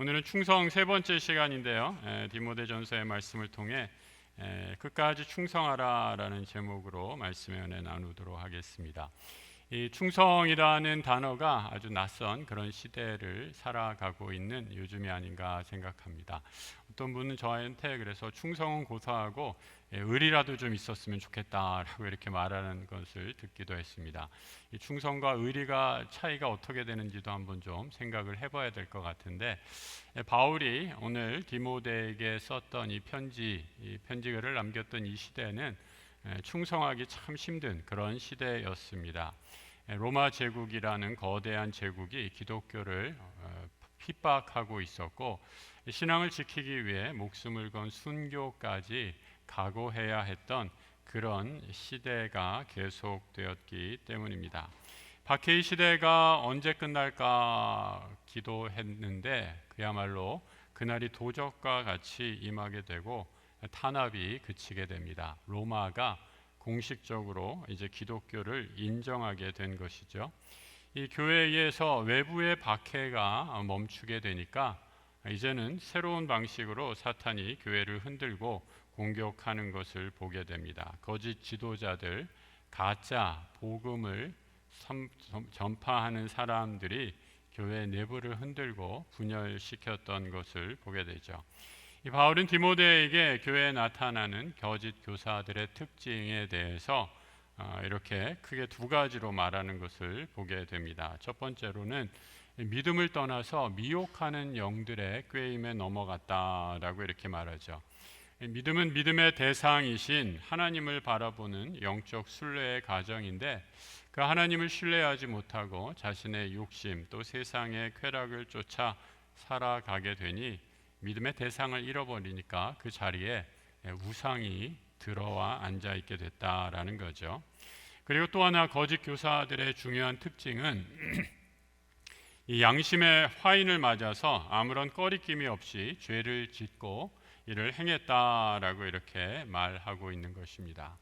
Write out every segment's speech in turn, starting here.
오늘은 충성 세 번째 시간인데요. 에, 디모데전서의 말씀을 통해 에, 끝까지 충성하라라는 제목으로 은혜 나누도록 하겠습니다. 이 충성이라는 단어가 아주 낯선 그런 시대를 살아가고 있는 요즘이 아닌가 생각합니다. 어떤 분은 저한테 그래서 충성은 고사하고 예, 의리라도 좀 있었으면 좋겠다라고 이렇게 말하는 것을 듣기도 했습니다. 이 충성과 의리가 차이가 어떻게 되는지도 한번 좀 생각을 해봐야 될 것 같은데 예, 바울이 오늘 디모데에게 썼던 이 편지, 이 편지글을 남겼던 이 시대는 예, 충성하기 참 힘든 그런 시대였습니다. 예, 로마 제국이라는 거대한 제국이 기독교를 어, 핍박하고 있었고 신앙을 지키기 위해 목숨을 건 순교까지 각오해야 했던 그런 시대가 계속되었기 때문입니다. 박해의 시대가 언제 끝날까 기도했는데 그야말로 그날이 도적과 같이 임하게 되고 탄압이 그치게 됩니다. 로마가 공식적으로 이제 기독교를 인정하게 된 것이죠. 이 교회에서 외부의 박해가 멈추게 되니까 이제는 새로운 방식으로 사탄이 교회를 흔들고 공격하는 것을 보게 됩니다. 거짓 지도자들, 가짜 복음을 전파하는 사람들이 교회 내부를 흔들고 분열시켰던 것을 보게 되죠. 이 바울은 디모데에게 교회에 나타나는 거짓 교사들의 특징에 대해서 어, 이렇게 크게 두 가지로 말하는 것을 보게 됩니다. 첫 번째로는 믿음을 떠나서 미혹하는 영들의 꾀임에 넘어갔다라고 이렇게 말하죠. 믿음은 믿음의 대상이신 하나님을 바라보는 영적 순례의 과정인데 그 하나님을 신뢰하지 못하고 자신의 욕심 또 세상의 쾌락을 쫓아 살아가게 되니 믿음의 대상을 잃어버리니까 그 자리에 우상이 들어와 앉아 있게 됐다라는 거죠. 그리고 또 하나 거짓 교사들의 중요한 특징은 이 양심의 화인을 맞아서 아무런 꺼리낌이 없이 죄를 짓고 이를 행했다라고 이렇게 말하고 있는 것입니다.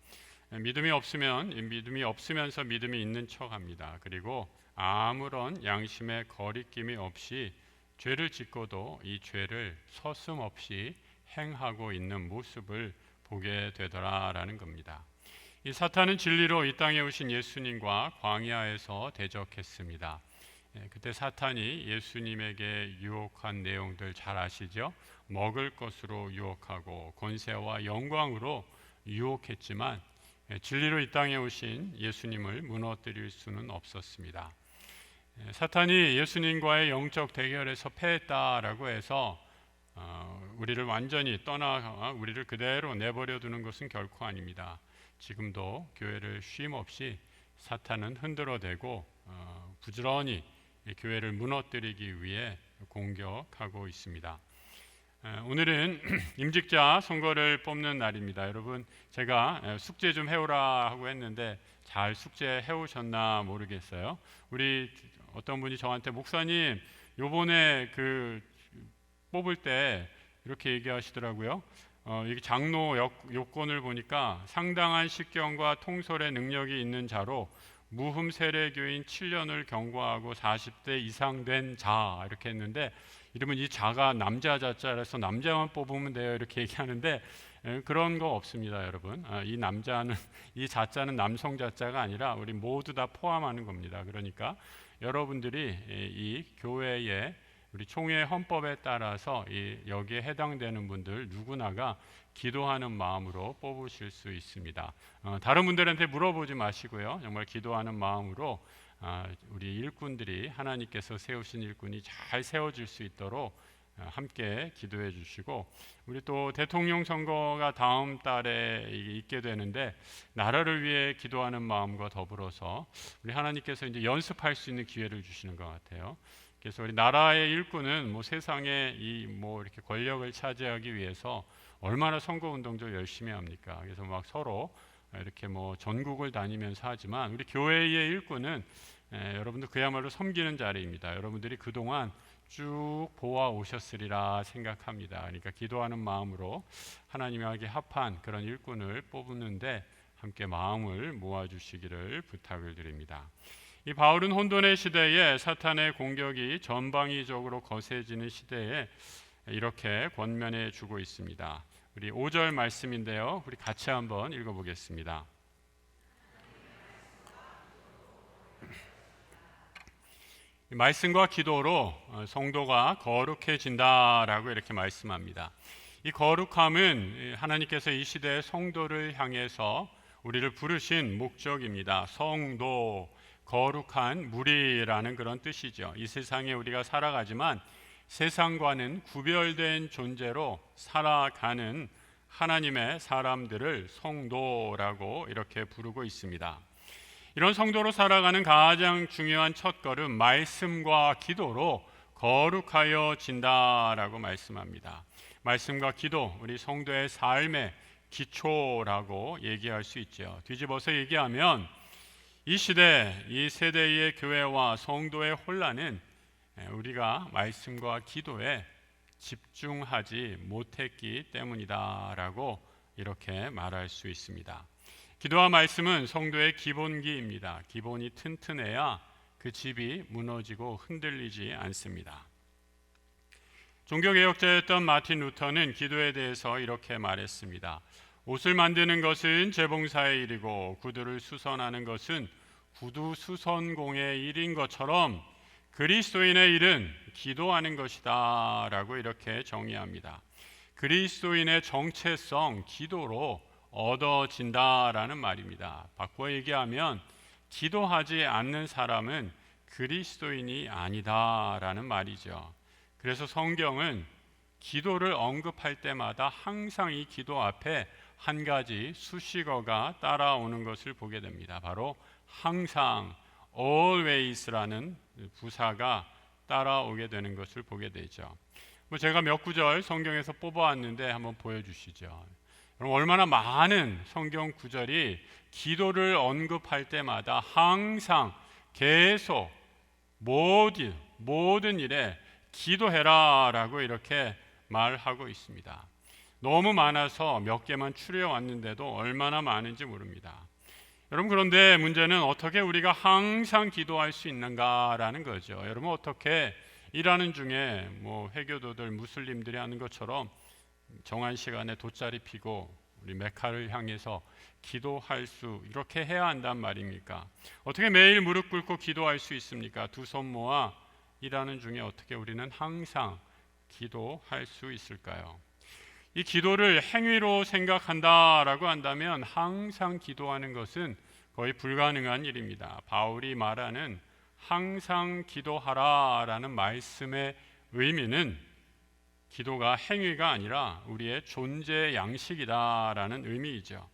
믿음이 없으면 믿음이 없으면서 믿음이 있는 척합니다. 그리고 아무런 양심의 거리낌이 없이 죄를 짓고도 이 죄를 서슴없이 행하고 있는 모습을 보게 되더라라는 겁니다. 이 사탄은 진리로 이 땅에 오신 예수님과 광야에서 대적했습니다. 예, 그때 사탄이 예수님에게 유혹한 내용들 잘 아시죠? 먹을 것으로 유혹하고 권세와 영광으로 유혹했지만 예, 진리로 이 땅에 오신 예수님을 무너뜨릴 수는 없었습니다. 예, 사탄이 예수님과의 영적 대결에서 패했다라고 해서 어, 우리를 완전히 떠나 우리를 그대로 내버려 두는 것은 결코 아닙니다. 지금도 교회를 쉼 없이 사탄은 흔들어대고 어, 부지런히 교회를 무너뜨리기 위해 공격하고 있습니다. 오늘은 임직자 선거를 뽑는 날입니다. 여러분 제가 숙제 좀 해오라 하고 했는데 잘 숙제 해오셨나 모르겠어요. 우리 어떤 분이 저한테 목사님 요번에 그 뽑을 때 이렇게 얘기하시더라고요. 어, 이 장로 요건을 보니까 상당한 식견과 통솔의 능력이 있는 자로 무흠 세례교인 7년을 경과하고 40대 이상 된 자 이렇게 했는데 이러면 이 자가 남자 자자라서 남자만 뽑으면 돼요 이렇게 얘기하는데 그런 거 없습니다 여러분 아, 이 남자는 이 자자는 남성 자자가 아니라 우리 모두 다 포함하는 겁니다 그러니까 여러분들이 이 교회의 우리 총회 헌법에 따라서 이 여기에 해당되는 분들 누구나가 기도하는 마음으로 뽑으실 수 있습니다. 어, 다른 분들한테 물어보지 마시고요. 정말 기도하는 마음으로 아, 우리 일꾼들이 하나님께서 세우신 일꾼이 잘 세워질 수 있도록 어, 함께 기도해 주시고 우리 또 대통령 선거가 다음 달에 있게 되는데 나라를 위해 기도하는 마음과 더불어서 우리 하나님께서 이제 연습할 수 있는 기회를 주시는 것 같아요. 그래서 우리 나라의 일꾼은 뭐 세상에 이 뭐 이렇게 권력을 차지하기 위해서 얼마나 선거 운동도 열심히 합니까? 그래서 막 서로 이렇게 뭐 전국을 다니면서 하지만 우리 교회의 일꾼은 에, 여러분들 그야말로 섬기는 자리입니다. 여러분들이 그동안 쭉 보아 오셨으리라 생각합니다. 그러니까 기도하는 마음으로 하나님에게 합한 그런 일꾼을 뽑는데 함께 마음을 모아 주시기를 부탁을 드립니다. 이 바울은 혼돈의 시대에 사탄의 공격이 전방위적으로 거세지는 시대에 이렇게 권면해 주고 있습니다. 우리 5절 말씀인데요. 우리 같이 한번 읽어 보겠습니다. 말씀과 기도로 어, 성도가 거룩해진다라고 이렇게 말씀합니다. 이 거룩함은 하나님께서 이 시대의 성도를 향해서 우리를 부르신 목적입니다. 성도, 거룩한 무리라는 그런 뜻이죠. 이 세상에 우리가 살아가지만 세상과는 구별된 존재로 살아가는 하나님의 사람들을 성도라고 이렇게 부르고 있습니다. 이런 성도로 살아가는 가장 중요한 첫걸음 말씀과 기도로 거룩하여 진다라고 말씀합니다. 말씀과 기도 우리 성도의 삶의 기초라고 얘기할 수 있죠. 뒤집어서 얘기하면 이 시대 이 세대의 교회와 성도의 혼란은 우리가 말씀과 기도에 집중하지 못했기 때문이다라고 이렇게 말할 수 있습니다. 기도와 말씀은 성도의 기본기입니다. 기본이 튼튼해야 그 집이 무너지고 흔들리지 않습니다. 종교개혁자였던 마틴 루터는 기도에 대해서 이렇게 말했습니다. 옷을 만드는 것은 재봉사의 일이고 구두를 수선하는 것은 구두 수선공의 일인 것처럼 그리스도인의 일은 기도하는 것이다라고 이렇게 정의합니다. 그리스도인의 정체성 기도로 얻어진다라는 말입니다. 바꿔 얘기하면 기도하지 않는 사람은 그리스도인이 아니다라는 말이죠. 그래서 성경은 기도를 언급할 때마다 항상 이 기도 앞에 한 가지 수식어가 따라오는 것을 보게 됩니다. 바로 항상 always라는 부사가 따라오게 되는 것을 보게 되죠. 뭐 제가 몇 구절 성경에서 뽑아왔는데 한번 보여주시죠. 얼마나 많은 성경 구절이 기도를 언급할 때마다 항상 계속 모든 모든 일에 기도해라라고 이렇게 말하고 있습니다. 너무 많아서 몇 개만 추려 왔는데도 얼마나 많은지 모릅니다. 여러분 그런데 문제는 어떻게 우리가 항상 기도할 수 있는가라는 거죠. 여러분 어떻게 일하는 중에 뭐 회교도들 무슬림들이 하는 것처럼 정한 시간에 돗자리 피고 우리 메카를 향해서 기도할 수 이렇게 해야 한단 말입니까? 어떻게 매일 무릎 꿇고 기도할 수 있습니까? 두 손 모아 일하는 중에 어떻게 우리는 항상 기도할 수 있을까요? 이 기도를 행위로 생각한다라고 한다면 항상 기도하는 것은 거의 불가능한 일입니다. 바울이 말하는 항상 기도하라라는 말씀의 의미는 기도가 행위가 아니라 우리의 존재 양식이다라는 의미이죠.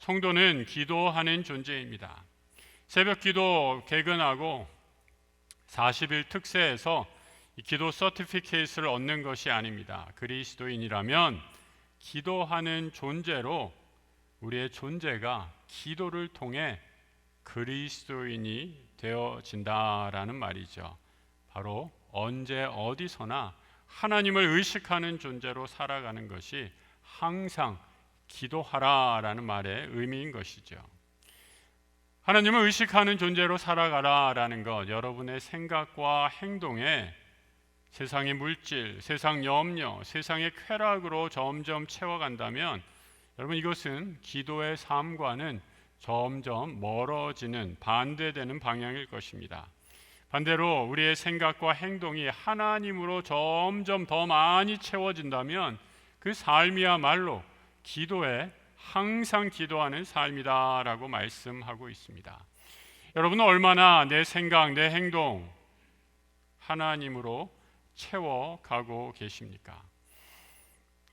성도는 기도하는 존재입니다. 새벽 기도 개근하고 40일 특세에서 기도 서티피케이트를 얻는 것이 아닙니다. 그리스도인이라면 기도하는 존재로 우리의 존재가 기도를 통해 그리스도인이 되어진다라는 말이죠. 바로 언제 어디서나 하나님을 의식하는 존재로 살아가는 것이 항상 기도하라라는 말의 의미인 것이죠. 하나님을 의식하는 존재로 살아가라라는 것, 여러분의 생각과 행동에 세상의 물질, 세상 염려, 세상의 쾌락으로 점점 채워간다면 여러분 이것은 기도의 삶과는 점점 멀어지는 반대되는 방향일 것입니다. 반대로 우리의 생각과 행동이 하나님으로 점점 더 많이 채워진다면 그 삶이야말로 기도에 항상 기도하는 삶이다라고 말씀하고 있습니다. 여러분은 얼마나 내 생각, 내 행동 하나님으로 채워가고 계십니까?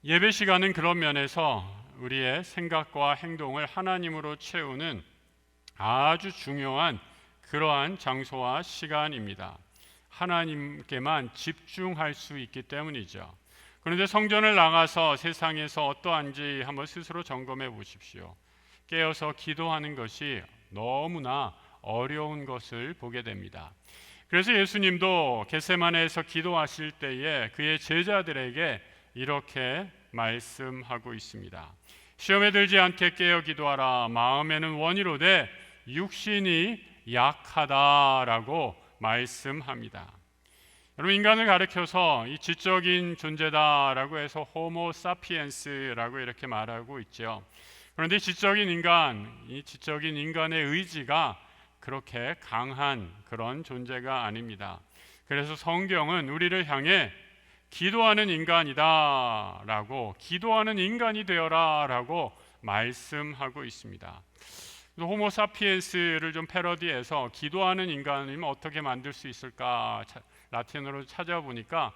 예배 시간은 그런 면에서 우리의 생각과 행동을 하나님으로 채우는 아주 중요한 그러한 장소와 시간입니다. 하나님께만 집중할 수 있기 때문이죠. 그런데 성전을 나가서 세상에서 어떠한지 한번 스스로 점검해 보십시오. 깨어서 기도하는 것이 너무나 어려운 것을 보게 됩니다. 그래서 예수님도 겟세마네에서 기도하실 때에 그의 제자들에게 이렇게 말씀하고 있습니다. 시험에 들지 않게 깨어 기도하라. 마음에는 원이로되 육신이 약하다라고 말씀합니다. 여러분 인간을 가리켜서 이 지적인 존재다라고 해서 호모 사피엔스라고 이렇게 말하고 있죠. 그런데 지적인 인간, 이 지적인 인간의 의지가 그렇게 강한 그런 존재가 아닙니다. 그래서 성경은 우리를 향해 기도하는 인간이다라고 기도하는 인간이 되어라라고 말씀하고 있습니다. 호모 사피엔스를 좀 패러디해서 기도하는 인간이면 어떻게 만들 수 있을까 라틴어로 찾아보니까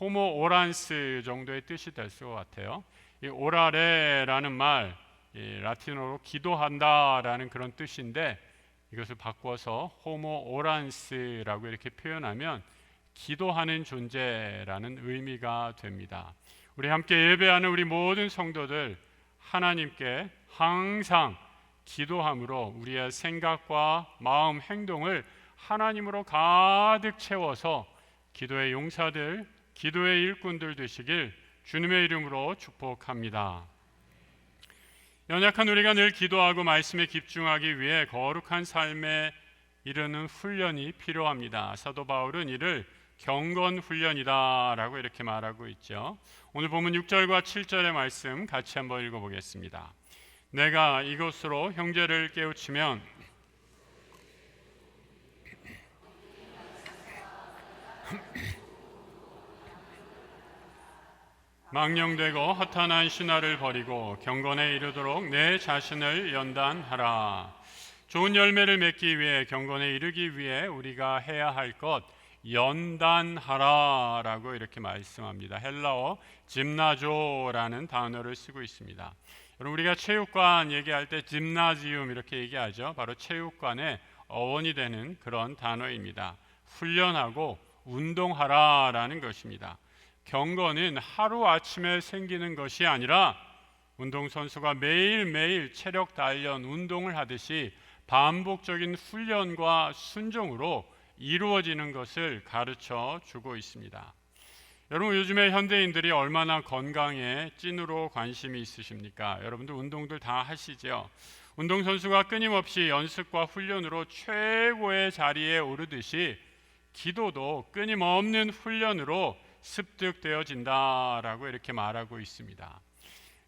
호모 오란스 정도의 뜻이 될 것 같아요. 이 오라레라는 말 라틴어로 기도한다라는 그런 뜻인데 이것을 바꿔서 호모 오란스라고 이렇게 표현하면 기도하는 존재라는 의미가 됩니다. 우리 함께 예배하는 우리 모든 성도들 하나님께 항상 기도함으로 우리의 생각과 마음, 행동을 하나님으로 가득 채워서 기도의 용사들, 기도의 일꾼들 되시길 주님의 이름으로 축복합니다. 연약한 우리가 늘 기도하고 말씀에 집중하기 위해 거룩한 삶에 이르는 훈련이 필요합니다. 사도 바울은 이를 경건 훈련이다라고 이렇게 말하고 있죠. 오늘 보면 6절과 7절의 말씀 같이 한번 읽어 보겠습니다. 내가 이것으로 형제를 깨우치면 망령되고 허탄한 신화를 버리고 경건에 이르도록 내 자신을 연단하라. 좋은 열매를 맺기 위해 경건에 이르기 위해 우리가 해야 할 것 연단하라라고 이렇게 말씀합니다. 헬라어 짐나조라는 단어를 쓰고 있습니다. 여러분 우리가 체육관 얘기할 때 짐나지움 이렇게 얘기하죠. 바로 체육관의 어원이 되는 그런 단어입니다. 훈련하고 운동하라라는 것입니다. 경건은 하루 아침에 생기는 것이 아니라 운동선수가 매일매일 체력 단련 운동을 하듯이 반복적인 훈련과 순종으로 이루어지는 것을 가르쳐 주고 있습니다. 여러분 요즘에 현대인들이 얼마나 건강에 찐으로 관심이 있으십니까? 여러분들 운동들 다 하시죠? 운동선수가 끊임없이 연습과 훈련으로 최고의 자리에 오르듯이 기도도 끊임없는 훈련으로 습득되어진다라고 이렇게 말하고 있습니다.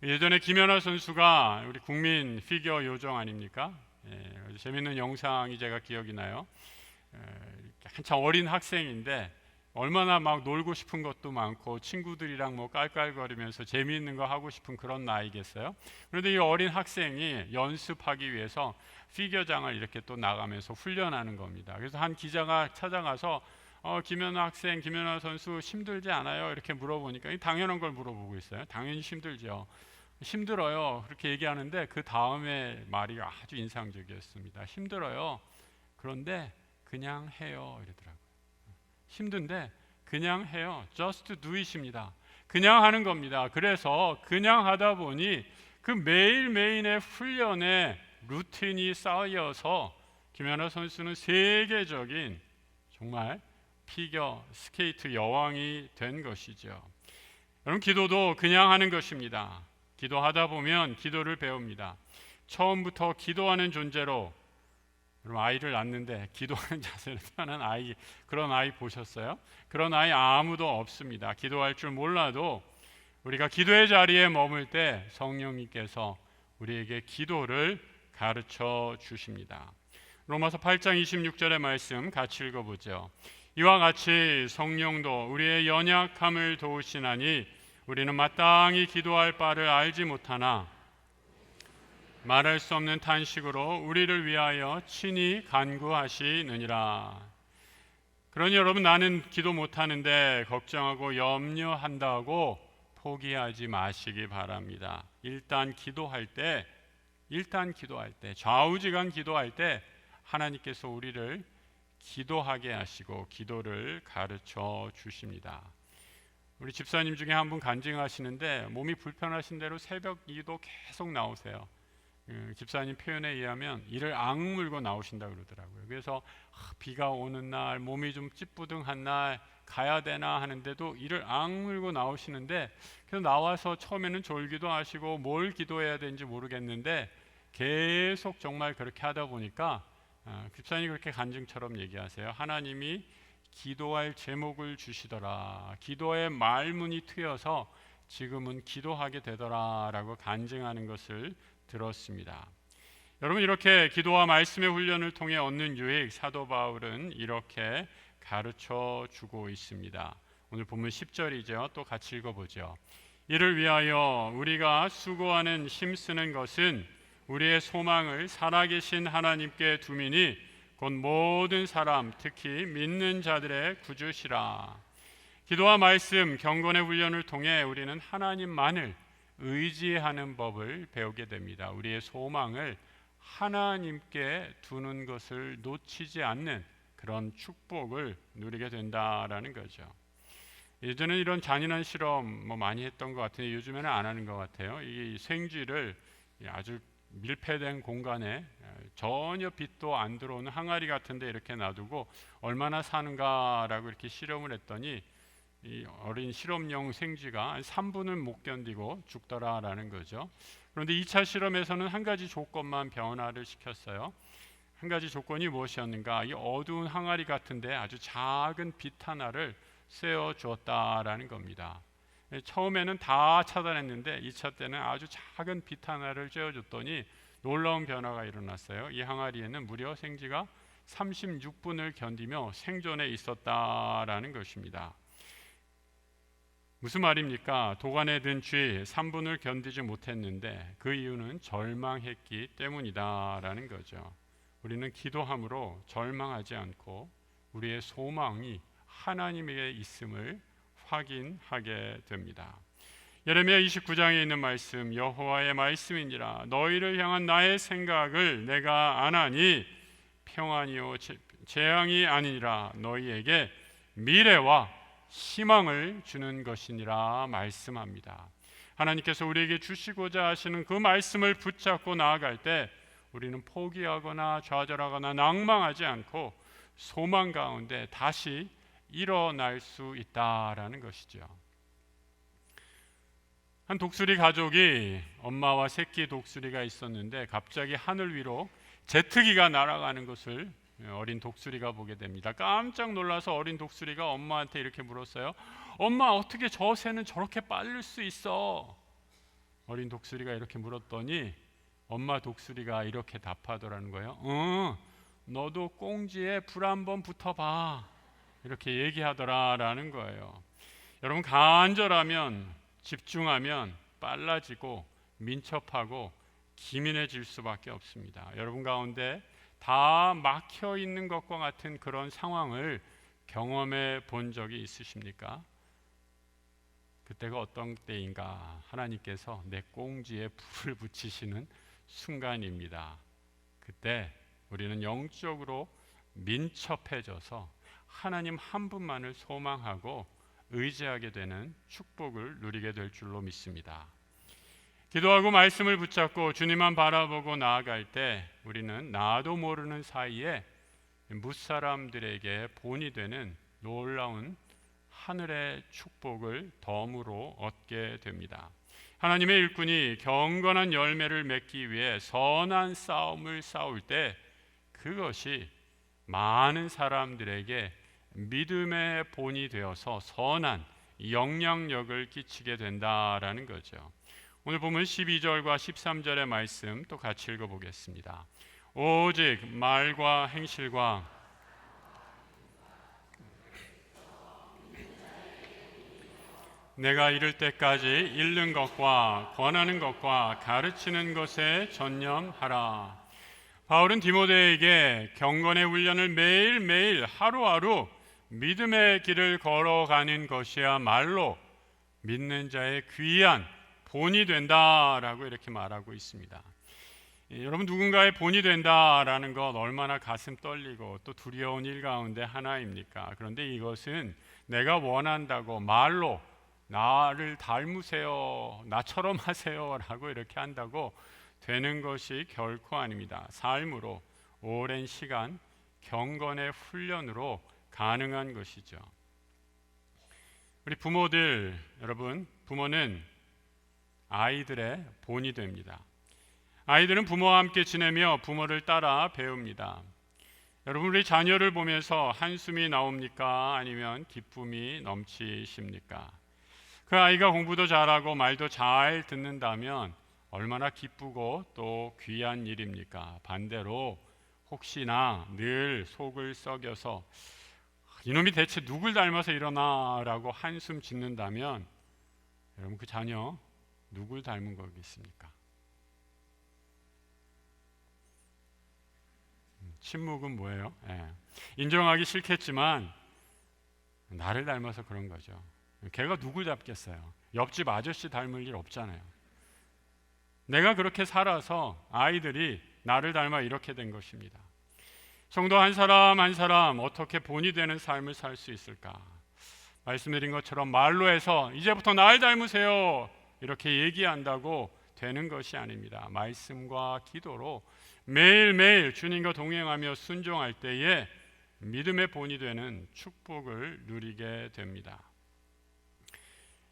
예전에 김연아 선수가 우리 국민 피겨 요정 아닙니까? 예, 재밌는 영상이 제가 기억이 나요. 예, 한참 어린 학생인데 얼마나 막 놀고 싶은 것도 많고 친구들이랑 뭐 깔깔거리면서 재미있는 거 하고 싶은 그런 나이겠어요. 그런데 이 어린 학생이 연습하기 위해서 피겨장을 이렇게 또 나가면서 훈련하는 겁니다. 그래서 한 기자가 찾아가서 어, 김연아 학생, 김연아 선수 힘들지 않아요? 이렇게 물어보니까 당연한 걸 물어보고 있어요. 당연히 힘들죠. 힘들어요. 그렇게 얘기하는데 그 다음에 말이 아주 인상적이었습니다. 힘들어요. 그런데 그냥 해요. 이러더라고요. 힘든데 그냥 해요. Just do it입니다. 그냥 하는 겁니다. 그래서 그냥 하다 보니 그 매일매일의 훈련에 루틴이 쌓여서 김연아 선수는 세계적인 정말 피겨 스케이트 여왕이 된 것이죠. 여러분 기도도 그냥 하는 것입니다. 기도하다 보면 기도를 배웁니다. 처음부터 기도하는 존재로 여러분 아이를 낳는데 기도하는 자세로 태어난 아이 그런 아이 보셨어요? 그런 아이 아무도 없습니다. 기도할 줄 몰라도 우리가 기도의 자리에 머물 때 성령님께서 우리에게 기도를 가르쳐 주십니다. 로마서 8장 26절의 말씀 같이 읽어보죠. 이와 같이 성령도 우리의 연약함을 도우시나니 우리는 마땅히 기도할 바를 알지 못하나 말할 수 없는 탄식으로 우리를 위하여 친히 간구하시느니라. 그러니 여러분 나는 기도 못하는데 걱정하고 염려한다고 포기하지 마시기 바랍니다. 일단 기도할 때 일단 기도할 때 좌우지간 기도할 때 하나님께서 우리를 기도하게 하시고 기도를 가르쳐 주십니다. 우리 집사님 중에 한 분 간증하시는데 몸이 불편하신 대로 새벽 기도 계속 나오세요. 그 집사님 표현에 의하면 이를 악물고 나오신다 그러더라고요. 그래서 아, 비가 오는 날 몸이 좀 찌뿌둥한 날 가야 되나 하는데도 이를 악물고 나오시는데 그래서 나와서 처음에는 졸기도 하시고 뭘 기도해야 되는지 모르겠는데 계속 정말 그렇게 하다 보니까 아, 집사님 그렇게 간증처럼 얘기하세요. 하나님이 기도할 제목을 주시더라. 기도의 말문이 트여서 지금은 기도하게 되더라라고 간증하는 것을 들었습니다. 여러분 이렇게 기도와 말씀의 훈련을 통해 얻는 유익 사도 바울은 이렇게 가르쳐 주고 있습니다. 오늘 본문 10절이죠. 또 같이 읽어 보죠. 이를 위하여 우리가 수고하는 힘쓰는 것은 우리의 소망을 살아계신 하나님께 두미니 곧 모든 사람 특히 믿는 자들의 구주시라. 기도와 말씀, 경건의 훈련을 통해 우리는 하나님만을 의지하는 법을 배우게 됩니다. 우리의 소망을 하나님께 두는 것을 놓치지 않는 그런 축복을 누리게 된다라는 거죠. 예전에 이런 잔인한 실험 뭐 많이 했던 것 같은데 요즘에는 안 하는 것 같아요. 이 생쥐를 아주 밀폐된 공간에 전혀 빛도 안 들어오는 항아리 같은데 이렇게 놔두고 얼마나 사는가라고 이렇게 실험을 했더니 이 어린 실험용 생쥐가 3분을 못 견디고 죽더라라는 거죠. 그런데 2차 실험에서는 한 가지 조건만 변화를 시켰어요. 한 가지 조건이 무엇이었는가? 이 어두운 항아리 같은데 아주 작은 빛 하나를 쐬어 주었다라는 겁니다. 처음에는 다 차단했는데 2차 때는 아주 작은 빛 하나를 쬐어 줬더니 놀라운 변화가 일어났어요. 이 항아리에는 무려 생쥐가 36분을 견디며 생존해 있었다라는 것입니다. 무슨 말입니까? 도관에 든쥐 3분을 견디지 못했는데 그 이유는 절망했기 때문이다라는 거죠. 우리는 기도함으로 절망하지 않고 우리의 소망이 하나님에게 있음을 확인하게 됩니다. 예레미야 29장에 있는 말씀 여호와의 말씀이니라 너희를 향한 나의 생각을 내가 아나니 평안이요 재앙이 아니라 너희에게 미래와 희망을 주는 것이니라 말씀합니다. 하나님께서 우리에게 주시고자 하시는 그 말씀을 붙잡고 나아갈 때 우리는 포기하거나 좌절하거나 낭망하지 않고 소망 가운데 다시 일어날 수 있다라는 것이죠. 한 독수리 가족이 엄마와 새끼 독수리가 있었는데 갑자기 하늘 위로 제트기가 날아가는 것을 어린 독수리가 보게 됩니다. 깜짝 놀라서 어린 독수리가 엄마한테 이렇게 물었어요. 엄마 어떻게 저 새는 저렇게 빠를 수 있어? 어린 독수리가 이렇게 물었더니 엄마 독수리가 이렇게 답하더라는 거예요. 응, 너도 꽁지에 불 한번 붙어봐. 이렇게 얘기하더라라는 거예요. 여러분 간절하면 집중하면 빨라지고 민첩하고 기민해질 수밖에 없습니다. 여러분 가운데 다 막혀 있는 것과 같은 그런 상황을 경험해 본 적이 있으십니까? 그때가 어떤 때인가 하나님께서 내 꽁지에 불을 붙이시는 순간입니다. 그때 우리는 영적으로 민첩해져서 하나님 한 분만을 소망하고 의지하게 되는 축복을 누리게 될 줄로 믿습니다. 기도하고 말씀을 붙잡고 주님만 바라보고 나아갈 때 우리는 나도 모르는 사이에 무사람들에게 본이 되는 놀라운 하늘의 축복을 덤으로 얻게 됩니다. 하나님의 일꾼이 경건한 열매를 맺기 위해 선한 싸움을 싸울 때 그것이 많은 사람들에게 믿음의 본이 되어서 선한 영향력을 끼치게 된다라는 거죠. 오늘 보면 12절과 13절의 말씀 또 같이 읽어 보겠습니다. 오직 말과 행실과 내가 이를 때까지 읽는 것과 권하는 것과 가르치는 것에 전념하라. 바울은 디모데에게 경건의 훈련을 매일매일 하루하루 믿음의 길을 걸어가는 것이야말로 믿는 자의 귀한 본이 된다라고 이렇게 말하고 있습니다. 예, 여러분 누군가의 본이 된다라는 것 얼마나 가슴 떨리고 또 두려운 일 가운데 하나입니까? 그런데 이것은 내가 원한다고 말로 나를 닮으세요, 나처럼 하세요라고 이렇게 한다고 되는 것이 결코 아닙니다. 삶으로 오랜 시간 경건의 훈련으로 가능한 것이죠. 우리 부모들 여러분, 부모는 아이들의 본이 됩니다. 아이들은 부모와 함께 지내며 부모를 따라 배웁니다. 여러분 우리 자녀를 보면서 한숨이 나옵니까? 아니면 기쁨이 넘치십니까? 그 아이가 공부도 잘하고 말도 잘 듣는다면 얼마나 기쁘고 또 귀한 일입니까? 반대로 혹시나 늘 속을 썩여서 이놈이 대체 누굴 닮아서 이러나라고 한숨 짓는다면 여러분 그 자녀 누굴 닮은 거겠습니까? 음, 침묵은 뭐예요? 예. 인정하기 싫겠지만 나를 닮아서 그런 거죠. 걔가 누굴 닮겠어요? 옆집 아저씨 닮을 일 없잖아요. 내가 그렇게 살아서 아이들이 나를 닮아 이렇게 된 것입니다. 성도 한 사람 한 사람 어떻게 본이 되는 삶을 살 수 있을까? 말씀드린 것처럼 말로 해서 이제부터 날 닮으세요. 이렇게 얘기한다고 되는 것이 아닙니다. 말씀과 기도로 매일매일 주님과 동행하며 순종할 때에 믿음의 본이 되는 축복을 누리게 됩니다.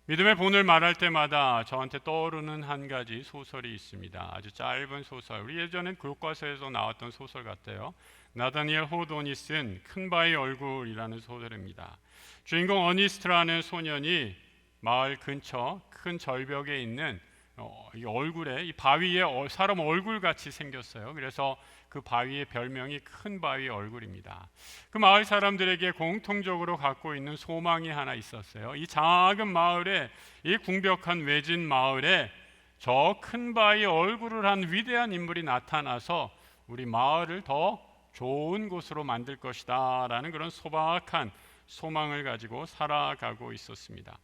믿음의 본을 말할 때마다 저한테 떠오르는 한 가지 소설이 있습니다. 아주 짧은 소설. 우리 예전엔 교과서에서 나왔던 소설 같아요. 나다니엘 호돈이 쓴 큰바위 얼굴이라는 소설입니다. 주인공 어니스트라는 소년이 마을 근처 큰 절벽에 있는 어, 이 얼굴에 이 바위에 어, 사람 얼굴 같이 생겼어요. 그래서 그 바위의 별명이 큰 바위 얼굴입니다. 그 마을 사람들에게 공통적으로 갖고 있는 소망이 하나 있었어요. 이 작은 마을에 이 궁벽한 외진 마을에 저 큰 바위 얼굴을 한 위대한 인물이 나타나서 우리 마을을 더 좋은 곳으로 만들 것이다라는 그런 소박한 소망을 가지고 살아가고 있었습니다.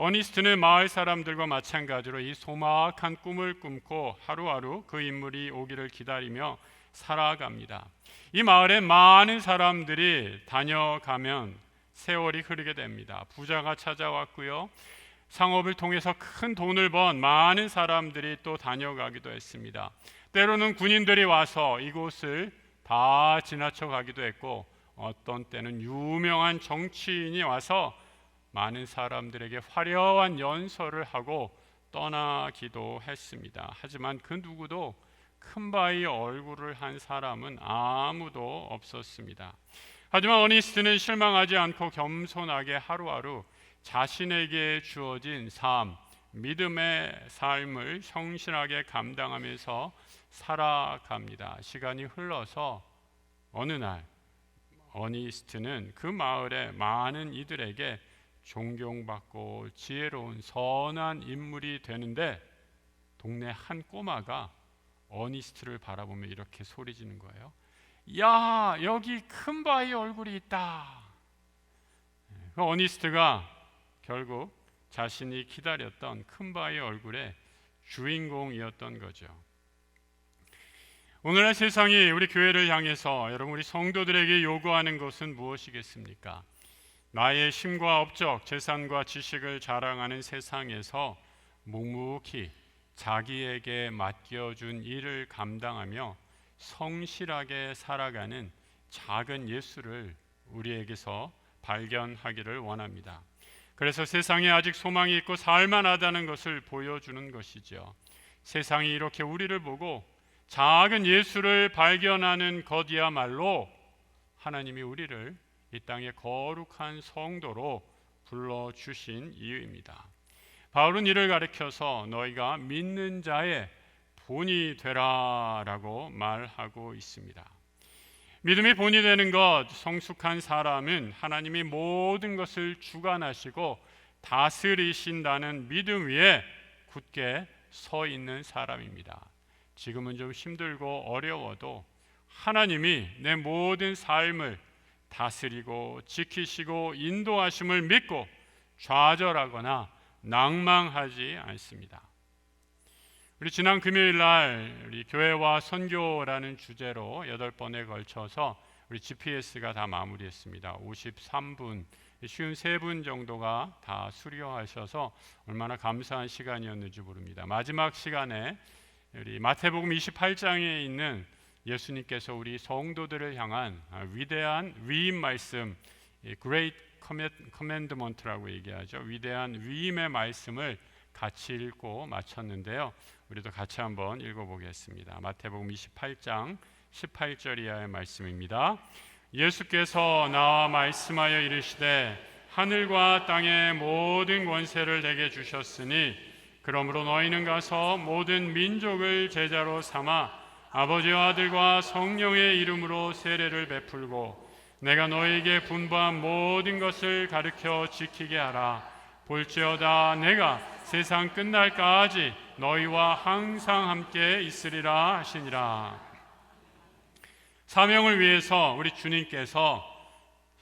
어니스트는 마을 사람들과 마찬가지로 이 소막한 꿈을 꿈고 하루하루 그 인물이 오기를 기다리며 살아갑니다. 이 마을에 많은 사람들이 다녀가면 세월이 흐르게 됩니다. 부자가 찾아왔고요. 상업을 통해서 큰 돈을 번 많은 사람들이 또 다녀가기도 했습니다. 때로는 군인들이 와서 이곳을 다 지나쳐 가기도 했고 어떤 때는 유명한 정치인이 와서 많은 사람들에게 화려한 연설을 하고 떠나기도 했습니다. 하지만 그 누구도 큰 바위 얼굴을 한 사람은 아무도 없었습니다. 하지만 어니스트는 실망하지 않고 겸손하게 하루하루 자신에게 주어진 삶, 믿음의 삶을 성실하게 감당하면서 살아갑니다. 시간이 흘러서 어느 날 어니스트는 그 마을의 많은 이들에게 존경받고 지혜로운 선한 인물이 되는데 동네 한 꼬마가 어니스트를 바라보며 이렇게 소리 지는 거예요. 야, 여기 큰 바위 얼굴이 있다. 그 어니스트가 결국 자신이 기다렸던 큰 바위 얼굴의 주인공이었던 거죠. 오늘날 세상이 우리 교회를 향해서 여러분 우리 성도들에게 요구하는 것은 무엇이겠습니까? 나의 힘과 업적, 재산과 지식을 자랑하는 세상에서 묵묵히 자기에게 맡겨준 일을 감당하며 성실하게 살아가는 작은 예수를 우리에게서 발견하기를 원합니다. 그래서 세상에 아직 소망이 있고 살만하다는 것을 보여주는 것이죠. 세상이 이렇게 우리를 보고 작은 예수를 발견하는 것이야말로 하나님이 우리를 이 땅의 거룩한 성도로 불러 주신 이유입니다. 바울은 이를 가리켜서 너희가 믿는 자의 본이 되라라고 말하고 있습니다. 믿음이 본이 되는 것 성숙한 사람은 하나님이 모든 것을 주관하시고 다스리신다는 믿음 위에 굳게 서 있는 사람입니다. 지금은 좀 힘들고 어려워도 하나님이 내 모든 삶을 다스리고 지키시고 인도하심을 믿고 좌절하거나 낭망하지 않습니다. 우리 지난 금요일 날 우리 교회와 선교라는 주제로 여덟 번에 걸쳐서 우리 GPS가 다 마무리했습니다. 53분 쉬운 세 분 정도가 다 수료하셔서 얼마나 감사한 시간이었는지 모릅니다. 마지막 시간에 우리 마태복음 28장에 있는 예수님께서 우리 성도들을 향한 위대한 위임 말씀, Great Commandment라고 얘기하죠. 위대한 위임의 말씀을 같이 읽고 마쳤는데요. 우리도 같이 한번 읽어보겠습니다. 마태복음 28장 18절 이하의 말씀입니다. 예수께서 나와 말씀하여 이르시되 하늘과 땅의 모든 권세를 내게 주셨으니 그러므로 너희는 가서 모든 민족을 제자로 삼아 아버지와 아들과 성령의 이름으로 세례를 베풀고 내가 너희에게 분부한 모든 것을 가르쳐 지키게 하라 볼지어다 내가 세상 끝날까지 너희와 항상 함께 있으리라 하시니라 사명을 위해서 우리 주님께서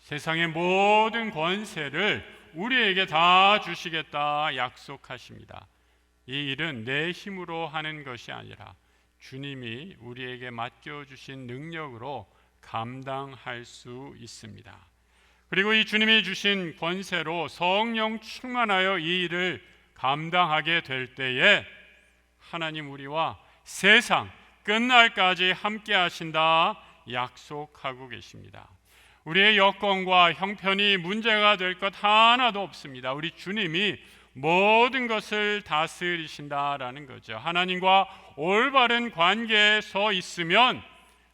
세상의 모든 권세를 우리에게 다 주시겠다 약속하십니다. 이 일은 내 힘으로 하는 것이 아니라 주님이 우리에게 맡겨주신 능력으로 감당할 수 있습니다. 그리고 이 주님이 주신 권세로 성령 충만하여 이 일을 감당하게 될 때에 하나님 우리와 세상 끝날까지 함께 하신다 약속하고 계십니다. 우리의 여건과 형편이 문제가 될 것 하나도 없습니다. 우리 주님이 모든 것을 다스리신다라는 거죠. 하나님과 올바른 관계에 서 있으면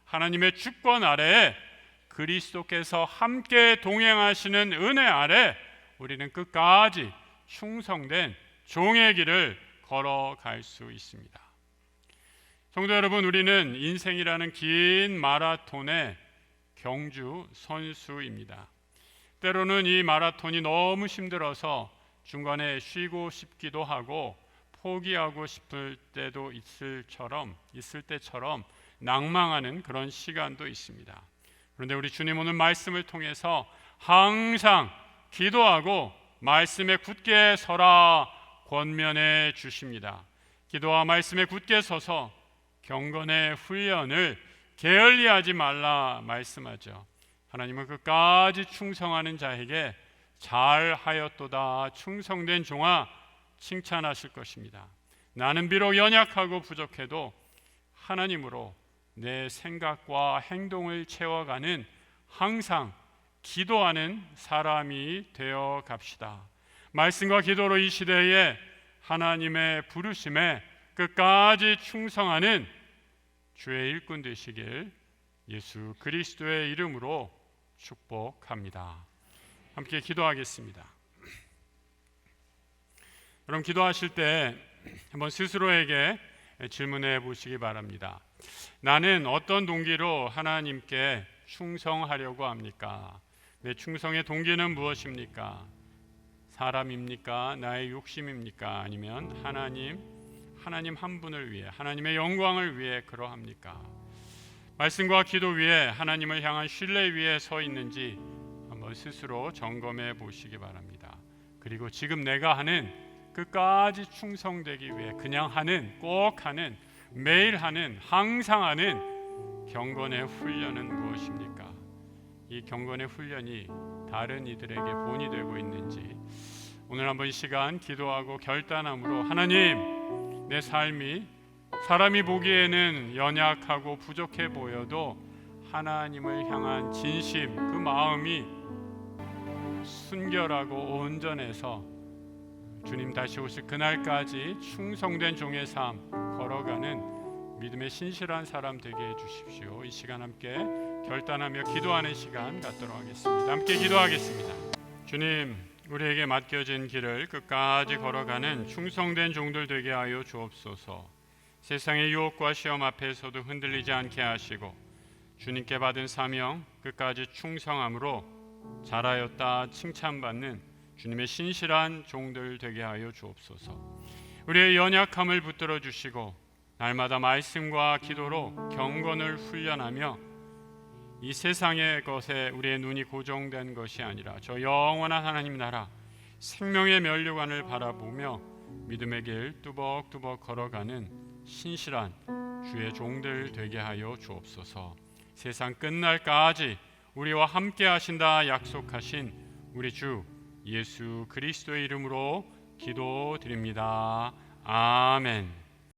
하나님의 주권 아래 그리스도께서 함께 동행하시는 은혜 아래 우리는 끝까지 충성된 종의 길을 걸어갈 수 있습니다. 성도 여러분, 우리는 인생이라는 긴 마라톤의 경주 선수입니다. 때로는 이 마라톤이 너무 힘들어서 중간에 쉬고 싶기도 하고 포기하고 싶을 때도 있을처럼 있을 때처럼 낭망하는 그런 시간도 있습니다. 그런데 우리 주님 오늘 말씀을 통해서 항상 기도하고 말씀에 굳게 서라 권면해 주십니다. 기도와 말씀에 굳게 서서 경건의 훈련을 게을리하지 말라 말씀하죠. 하나님은 끝까지 충성하는 자에게 잘하였도다 충성된 종아 칭찬하실 것입니다. 나는 비록 연약하고 부족해도 하나님으로 내 생각과 행동을 채워가는 항상 기도하는 사람이 되어 갑시다. 말씀과 기도로 이 시대에 하나님의 부르심에 끝까지 충성하는 주의 일꾼 되시길 예수 그리스도의 이름으로 축복합니다. 함께 기도하겠습니다. 여러분 기도하실 때 한번 스스로에게 질문해 보시기 바랍니다. 나는 어떤 동기로 하나님께 충성하려고 합니까? 내 충성의 동기는 무엇입니까? 사람입니까? 나의 욕심입니까? 아니면 하나님 하나님 한 분을 위해 하나님의 영광을 위해 그러합니까? 말씀과 기도 위에 하나님을 향한 신뢰 위에 서 있는지 스스로 점검해 보시기 바랍니다. 그리고 지금 내가 하는 끝까지 충성되기 위해 그냥 하는 꼭 하는 매일 하는 항상 하는 경건의 훈련은 무엇입니까? 이 경건의 훈련이 다른 이들에게 본이 되고 있는지 오늘 한번 이 시간 기도하고 결단함으로 하나님 내 삶이 사람이 보기에는 연약하고 부족해 보여도 하나님을 향한 진심 그 마음이 순결하고 온전해서 주님 다시 오실 그날까지 충성된 종의 삶 걸어가는 믿음의 신실한 사람 되게 해 주십시오. 이 시간 함께 결단하며 기도하는 시간 갖도록 하겠습니다. 함께 기도하겠습니다. 주님, 우리에게 맡겨진 길을 끝까지 걸어가는 충성된 종들 되게 하여 주옵소서. 세상의 유혹과 시험 앞에서도 흔들리지 않게 하시고 주님께 받은 사명 끝까지 충성함으로 잘하였다 칭찬받는 주님의 신실한 종들 되게 하여 주옵소서. 우리의 연약함을 붙들어 주시고 날마다 말씀과 기도로 경건을 훈련하며 이 세상의 것에 우리의 눈이 고정된 것이 아니라 저 영원한 하나님 나라 생명의 면류관을 바라보며 믿음의 길 뚜벅뚜벅 걸어가는 신실한 주의 종들 되게 하여 주옵소서. 세상 끝날까지 우리와 함께 하신다 약속하신 우리 주 예수 그리스도의 이름으로 기도드립니다. 아멘.